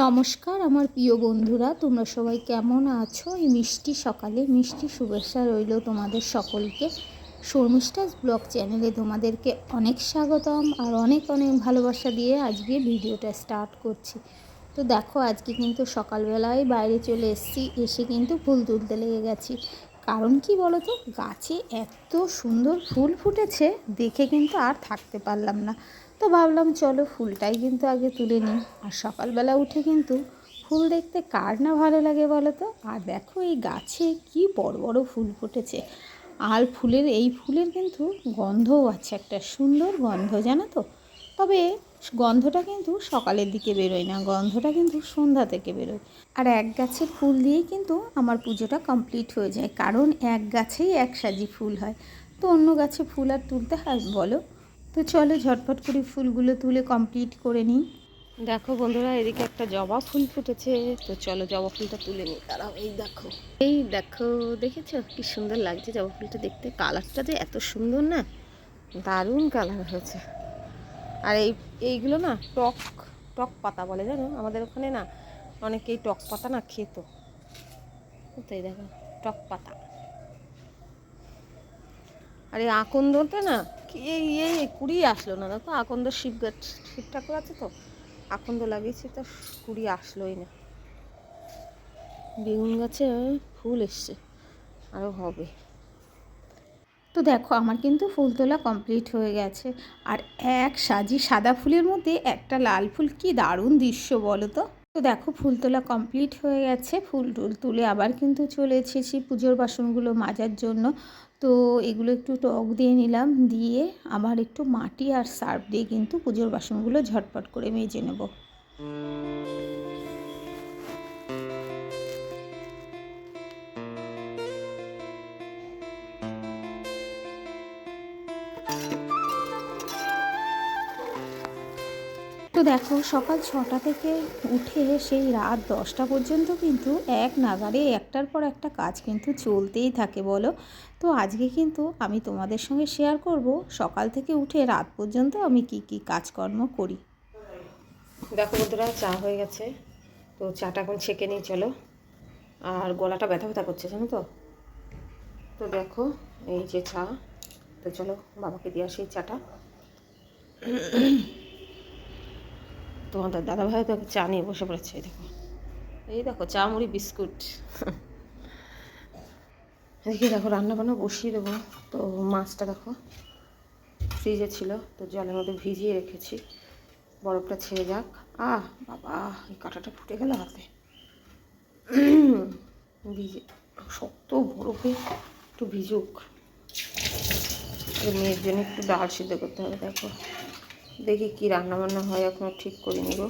নমস্কার, আমার প্রিয় বন্ধুরা, তোমরা সবাই কেমন আছো? এই মিষ্টি সকালে মিষ্টি শুভেচ্ছা রইল তোমাদের সকলকে। শর্মিষ্ঠাস ব্লগ চ্যানেলে তোমাদেরকে অনেক স্বাগতম আর অনেক অনেক ভালোবাসা দিয়ে আজকে ভিডিওটা স্টার্ট করছি। তো দেখো, আজকে কিন্তু সকালবেলায় বাইরে চলে এসেছি, এসে কিন্তু ফুল তুলতে লেগে গেছি। কারণ কি বলো তো গাছে এত সুন্দর ফুল ফুটেছে, দেখে কিন্তু আর থাকতে পারলাম না। তো ভাবলাম, চলো ফুলটাই কিন্তু আগে তুলে নিই। আর সকালবেলা উঠে কিন্তু ফুল দেখতে কার না ভালো লাগে বলো তো? আর দেখো এই গাছে কি বড় বড় ফুল ফুটেছে। আর ফুলের, এই ফুলের কিন্তু গন্ধও আছে, একটা সুন্দর গন্ধ, জানো তো? তবে গন্ধটা কিন্তু সকালের দিকে বেরোয় না, গন্ধটা কিন্তু সন্ধ্যা থেকে বেরোয়। আর এক গাছের ফুল দিয়েই কিন্তু আমার পুজোটা কমপ্লিট হয়ে যায়, কারণ এক গাছেই এক সাজি ফুল হয়। তো অন্য গাছে ফুল আর তুলতে হয়, বলো? তো চলো ঝটপট করে ফুলগুলো তুলে কমপ্লিট করে নিই। দেখো বন্ধুরা, এদিকে একটা জবা ফুল ফুটেছে। তো চলো জবা ফুলটা তুলে নিই। তারাও এই দেখো। এই দেখো, দেখেছ? কি সুন্দর লাগছে জবা ফুলটা দেখতে। কালারটা যে এত সুন্দর না, দারুণ কালার হয়েছে। আর এই, এইগুলো না, টক টক পাতা বলে জানো? আমাদের ওখানে না, অনেকেই টক পাতা না খেত। তো এই দেখো, টক পাতা। আর এই আকন্দটা না এই এই কুড়ি আসলো না। দেখো, আকন্দ শিব গাছ শিব ঠাকুর আছে তো? আকন্দ লাগিয়েছি, তো কুড়ি আসলোই না। বেগুন গাছে ফুল এসছে আরও হবে। তো দেখো, আমার কিন্তু ফুল তোলা কমপ্লিট হয়ে গেছে। আর এক সাজি সাদা ফুলের মধ্যে একটা লাল ফুল, কি দারুণ দৃশ্য বলো তো? তো দেখো, ফুল তোলা কমপ্লিট হয়ে গেছে। ফুল টুল তুলে আবার কিন্তু চলে এসেছি পুজোর বাসনগুলো মাজার জন্য। তো এগুলো একটু টক দিয়ে নিলাম, দিয়ে আবার একটু মাটি আর সার্ফ দিয়ে কিন্তু পুজোর বাসনগুলো ঝটপট করে মেজে নেব। দেখো, সকাল ছটা থেকে উঠে সেই রাত দশটা পর্যন্ত কিন্তু এক নাগারে একটার পর একটা কাজ কিন্তু চলতেই থাকে, বলো? তো আজকে কিন্তু আমি তোমাদের সঙ্গে শেয়ার করব সকাল থেকে উঠে রাত পর্যন্ত আমি কি কি কাজকর্ম করি। দেখো বন্ধুরা, চা হয়ে গেছে, তো চাটা এখন ছেঁকে নিয়ে চলো। আর গলাটা ব্যথা ব্যথা করছে, জানো তো? তো দেখো, এই যে চা, তো চলো বাবাকে দিয়ে আসি চাটা। তোমাদের দাদাভাই তো চা নিয়ে বসে পড়েছে, এই দেখো। এই দেখো চা মুড়ি বিস্কুট। এদিকে দেখো রান্না বান্না বসিয়ে দেবো। তো মাছটা দেখো, ফ্রিজে ছিল, তো জলের মধ্যে ভিজিয়ে রেখেছি। বরফটা ছেড়ে যাক। আহ, বাবা, এই কাঁটাটা ফুটে গেল হাতে। ভিজে, শক্ত বরফে একটু ভিজুক। মেয়ের জন্য একটু ডাল সিদ্ধ করতে হবে, দেখো। দেখি কি রান্না বান্না হয় এখনও ঠিক করে নিব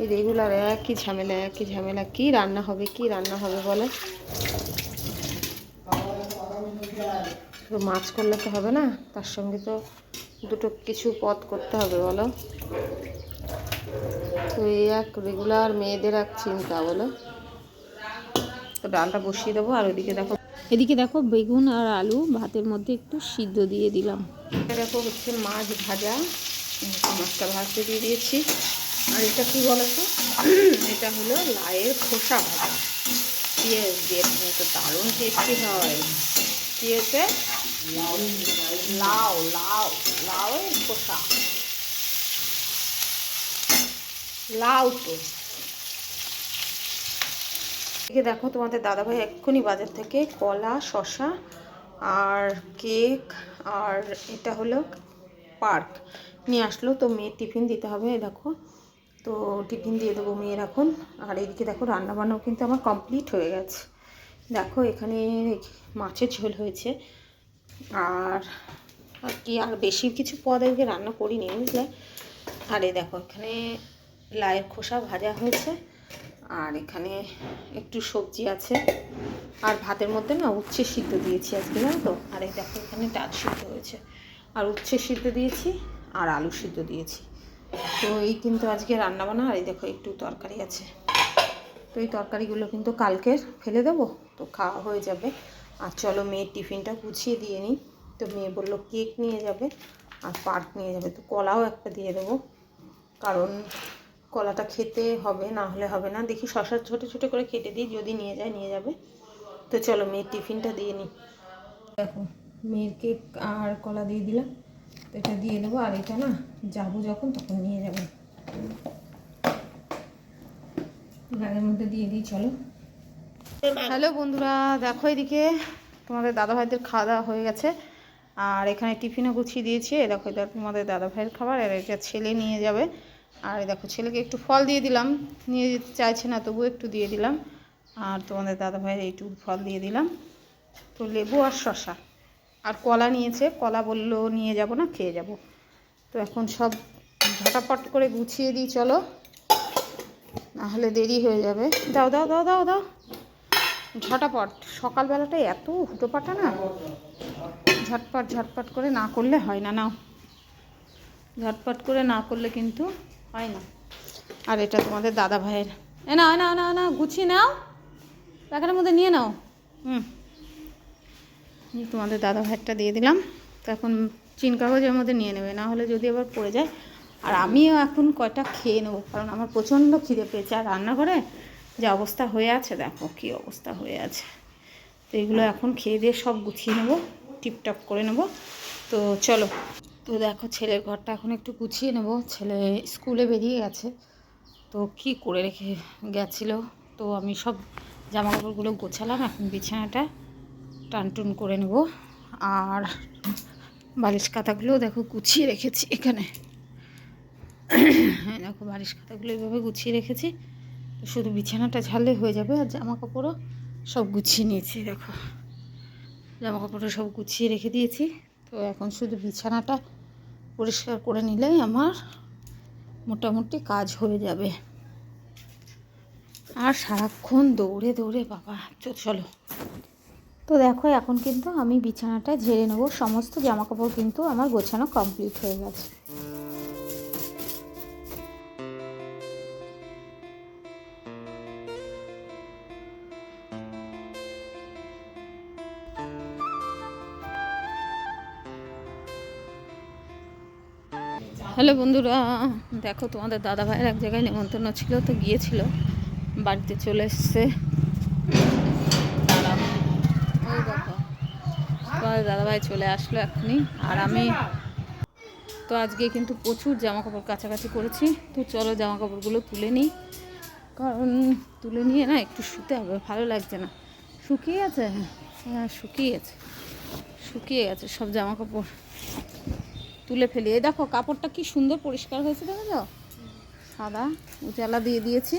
এই রেগুলার একই ঝামেলা একই ঝামেলা। কি রান্না হবে, কি রান্না হবে বলে? মাছ করলে তো হবে না, তার সঙ্গে তো দুটো কিছু পদ করতে হবে বলো। তো এই এক রেগুলার মেয়েদের এক চিন্তা বলো। তো ডালটা বসিয়ে দেবো আর ওইদিকে দেখো এদিকে দেখো বেগুন আর আলু ভাতের মধ্যে একটু সিদ্ধ দিয়ে দিলাম। দেখো হচ্ছে মাছ ভাজা মাছটা ভাজতে দিয়ে দিয়েছি। আর এটা কি বলো তো এটা হলো লায়ের খোসা ভাজা। পেঁয়াজ দারুণ টেস্টি হয়। হচ্ছে লাউ লাউ খোসা। লাউ তো। এদিকে দেখো তোমাদের দাদাভাই এক্ষুনি বাজার থেকে কলা শশা আর কেক আর এটা হলো পার্ক নিয়ে আসলো। তো মেয়ের টিফিন দিতে হবে দেখো। তো টিফিন দিয়ে দেবো মেয়ের এখন। আর এদিকে দেখো রান্নাবান্নাও কিন্তু আমার কমপ্লিট হয়ে গেছে। দেখো এখানে মাছের ঝোল হয়েছে। আর আর কি, আর বেশি কিছু পদ আজকে রান্না করিনি, বুঝলে? আর দেখো এখানে লায়ের খোসা ভাজা হয়েছে। আর এখানে একটু সবজি আছে। আর ভাতের মধ্যে না উচ্ছে সিদ্ধ দিয়েছি আজকে, জানো তো? আর এই দেখো এখানে ডাল সিদ্ধ হয়েছে। আর উচ্ছে সিদ্ধ দিয়েছি আর আলু সিদ্ধ দিয়েছি। তো এই কিন্তু আজকে রান্না রান্নাবান্না আর এই দেখো একটু তরকারি আছে। তো এই তরকারিগুলো কিন্তু কালকের ফেলে দেবো, তো খাওয়া হয়ে যাবে। আর চলো মেয়ের টিফিনটা গুছিয়ে দিয়ে নিই। তো মেয়ে বলল কেক নিয়ে যাবে আর পার্ক নিয়ে যাবে, তো কলাও একটা দিয়ে দেবো। কারণ কলাটা খেতে হবে না হলে হবে না। দেখি শশা ছোটো ছোটো করে কেটে দিই যদি নিয়ে যায় নিয়ে যাবে। তো চলো মেয়ের টিফিনটা দিয়ে নিই দেখো মেয়ের কেক আর কলা দিয়ে দিলাম। তো এটা দিয়ে দেবো আর এটা না যাব যখন তখন নিয়ে যাব। ব্যাগের মধ্যে দিয়ে দিই চলো। হ্যালো বন্ধুরা দেখো এদিকে তোমাদের দাদা ভাইদের খাওয়া দাওয়া হয়ে গেছে। আর এখানে টিফিনও গুছিয়ে দিয়েছি। দেখো এটা তোমাদের দাদা ভাইয়ের খাবার আর এটা ছেলে নিয়ে যাবে। আর দেখো, ছেলেকে একটু ফল দিয়ে দিলাম। নিয়ে যেতে চাইছে না, তবুও একটু দিয়ে দিলাম। আর তোমাদের দাদা ভাইয়ের এইটুকু ফল দিয়ে দিলাম। তো লেবু আর শশা আর কলা নিয়েছে, কলা বলল নিয়ে যাব না, খেয়ে যাব। তো এখন সব ঝটাপট করে গুছিয়ে দিই, চলো। নাহলে দেরি হয়ে যাবে। দাও দাও দাও দাও দাও। ঝটাপট। সকালবেলাটা এত হুটোপাটা না। ঝটপট ঝটপট করে না করলে হয় না, নাও। ঝটপট করে না করলে কিন্তু হয় না আর এটা তোমাদের দাদা ভাইয়ের। এ না না না না গুছিয়ে নাও। প্যাকেটের মধ্যে নিয়ে নাও। হুম। তোমাদের দাদা ভাইয়েরটা দিয়ে দিলাম। তো এখন চিন কাগজের মধ্যে নিয়ে নেবে, না হলে যদি আবার পড়ে যায়। আর আমিও এখন কয়টা খেয়ে নেব, কারণ আমার প্রচণ্ড খিদে পেয়েছে। আর রান্নাঘরে যে অবস্থা হয়ে আছে, দেখো কী অবস্থা হয়ে আছে। তো এগুলো এখন খেয়ে দিয়ে সব গুছিয়ে নেব, টিপটপ করে নেব। তো চলো। তো দেখো ছেলের ঘরটা এখন একটু গুছিয়ে নেব। ছেলে স্কুলে বেরিয়ে গেছে। তো কি করে রেখে গেছিল? তো আমি সব জামা কাপড়গুলো গোছালাম, এখন বিছানাটা টানটুন করে নেব। আর বালিশ খাতাগুলো দেখো গুছিয়ে রেখেছি এখানে। দেখো বালিশ খাতাগুলো এইভাবে গুছিয়ে রেখেছি। তো শুধু বিছানাটা ঝাড়লে হয়ে যাবে আর জামা কাপড়ও সব গুছিয়ে নিয়েছি, দেখো। জামা কাপড়ও সব গুছিয়ে রেখে দিয়েছি। তো এখন শুধু বিছানাটা পরিষ্কার করে নিলেই আমার মোটামুটি কাজ হয়ে যাবে। আর সারাক্ষণ দৌড়ে দৌড়ে, বাবা, চলো তো দেখো, এখন কিন্তু আমি বিছানাটা ঝেড়ে নেব। সমস্ত জামাকাপড় কিন্তু আমার গোছানো কমপ্লিট হয়ে গেছে। হ্যালো বন্ধুরা, দেখো তোমাদের দাদা ভাইয়ের এক জায়গায় নেমন্তন্ন ছিল, তো গিয়েছিল, বাড়িতে চলে এসছে। তোমাদের দাদা ভাই চলে আসলো এখনই আর আমি তো আজকে কিন্তু প্রচুর জামা কাপড় কাছাকাছি করেছি, তো চলো জামা কাপড়গুলো তুলে নিই। কারণ তুলে নিয়ে না একটু শুতে হবে, ভালো লাগছে না। শুকিয়ে গেছে হ্যাঁ শুকিয়ে গেছে শুকিয়ে গেছে সব জামা কাপড় তুলে ফেলি। এই দেখো, কাপড়টা কি সুন্দর পরিষ্কার হয়েছে দেখো সাদা, উজালা দিয়ে দিয়েছি।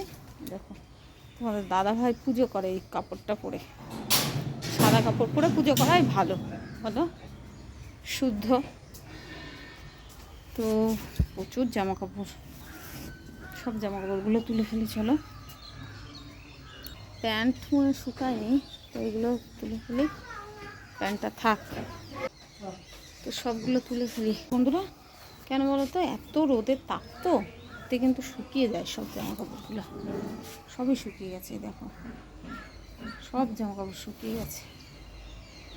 দেখো, তোমাদের দাদা ভাই পুজো করে এই কাপড়টা পরে। সাদা কাপড় পরে পুজো করাই ভালো, বলো? শুদ্ধ। তো প্রচুর জামা কাপড় সব জামা কাপড়গুলো তুলে ফেলি, চলো। প্যান্ট শুকায়নি, তো এগুলো তুলে ফেলি। প্যান্টটা থাক। তো সবগুলো তুলে ফেলি বন্ধুরা, কেন বলো তো এত রোদের তাপ তো কিন্তু শুকিয়ে যায় সব জামা কাপড়গুলো সবই শুকিয়ে গেছে, দেখো। সব জামা কাপড় শুকিয়ে গেছে।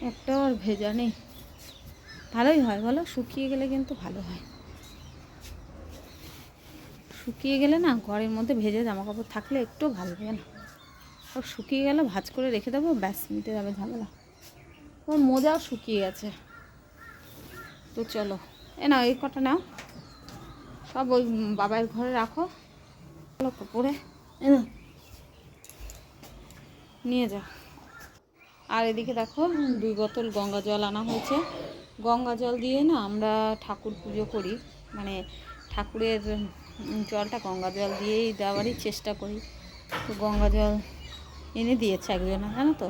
একটাও আর ভেজা নেই। ভালোই হয়, বলো? শুকিয়ে গেলে কিন্তু ভালো হয়। শুকিয়ে গেলে না, ঘরের মধ্যে ভেজে জামা কাপড় থাকলে একটু ভালো লাগে না। সব শুকিয়ে গেলে ভাজ করে রেখে দেবো, ব্যাস, মিটে যাবে ঝামেলা। ওর মোজাও শুকিয়ে গেছে। তো চলো। এ নাও, এই কটা নাও। সব ওই বাবার ঘরে রাখো। চলো পরে এ নাও। নিয়ে যাও। আর এদিকে দেখো, দুই বোতল গঙ্গা জল আনা হয়েছে। গঙ্গা জল দিয়ে না আমরা ঠাকুর পুজো করি। মানে ঠাকুরের জলটা গঙ্গা জল দিয়েই দেওয়ারই চেষ্টা করি। তো গঙ্গা জল এনে দিয়েছে একজনা, জানো তো?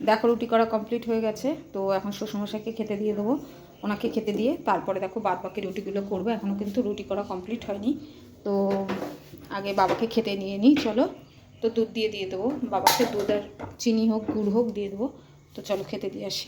দেখো রুটি করা কমপ্লিট হয়ে গেছে। তো এখন শ্বশুরমশাইকে খেতে দিয়ে দেবো। ওনাকে খেতে দিয়ে তারপরে দেখো বাদ বাকি রুটিগুলো করব। এখনও কিন্তু রুটি করা কমপ্লিট হয়নি। তো আগে বাবাকে খেতে নিয়ে নিই, চলো। তো দুধ দিয়ে দিয়ে দেবো। বাবাকে দুধ আর চিনি হোক, গুড় হোক দিয়ে দেবো। তো চলো খেতে দিয়ে আসি।